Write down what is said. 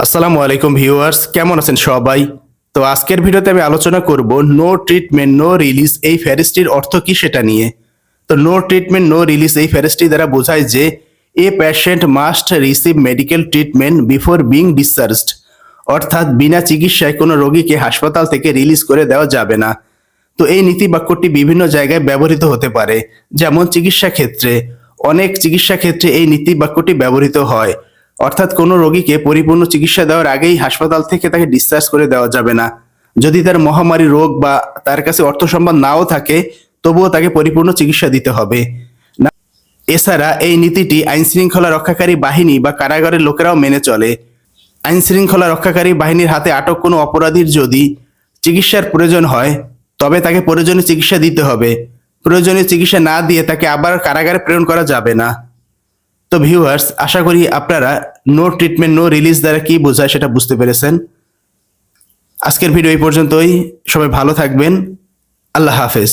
আসসালামু আলাইকুম ভিউয়ার্স, কেমন আছেন সবাই? তো আজকের ভিডিওতে আমি আলোচনা করব নো ট্রিটমেন্ট নো রিলিজ এই ফ্যারেস্টির অর্থ কি সেটা নিয়ে। তো নো ট্রিটমেন্ট নো রিলিজ এই ফ্যারেস্টি দ্বারা বোঝায় যে a patient must receive medical treatment before being discharged অর্থাৎ বিনা চিকিৎসায় কোনো রোগীকে হাসপাতাল থেকে রিলিজ করে দেওয়া যাবে না। তো এই নীতি বাক্যটি বিভিন্ন জায়গায় ব্যবহৃত হতে পারে, যেমন চিকিৎসা ক্ষেত্রে। অনেক চিকিৎসা ক্ষেত্রে এই নীতি বাক্যটি ব্যবহৃত হয়। অর্থাৎ কোনো রোগীকে পরিপূর্ণ চিকিৎসা দেওয়ার আগেই হাসপাতাল থেকে তাকে ডিসচার্জ করে দেওয়া যাবে না। যদি তার মহামারী রোগ বা তার কাছে অর্থ সম্পদ নাও থাকে, তবুও তাকে পরিপূর্ণ চিকিৎসা দিতে হবে। এছাড়া এই নীতিটি আইন শৃঙ্খলা রক্ষাকারী বাহিনী বা কারাগারের লোকেরাও মেনে চলে। আইন শৃঙ্খলা রক্ষাকারী বাহিনীর হাতে আটক কোনো অপরাধীর যদি চিকিৎসার প্রয়োজন হয়, তবে তাকে প্রয়োজনীয় চিকিৎসা দিতে হবে। প্রয়োজনীয় চিকিৎসা না দিয়ে তাকে আবার কারাগারে প্রেরণ করা যাবে না। তো ভিউয়ার্স আশা করি আপনারা নো ট্রিটমেন্ট নো রিলিজ দ্বারা কি বোঝায় সেটা বুঝতে পেরেছেন। আজকের ভিডিও এই পর্যন্তই। সবাই ভালো থাকবেন। আল্লাহ হাফেজ।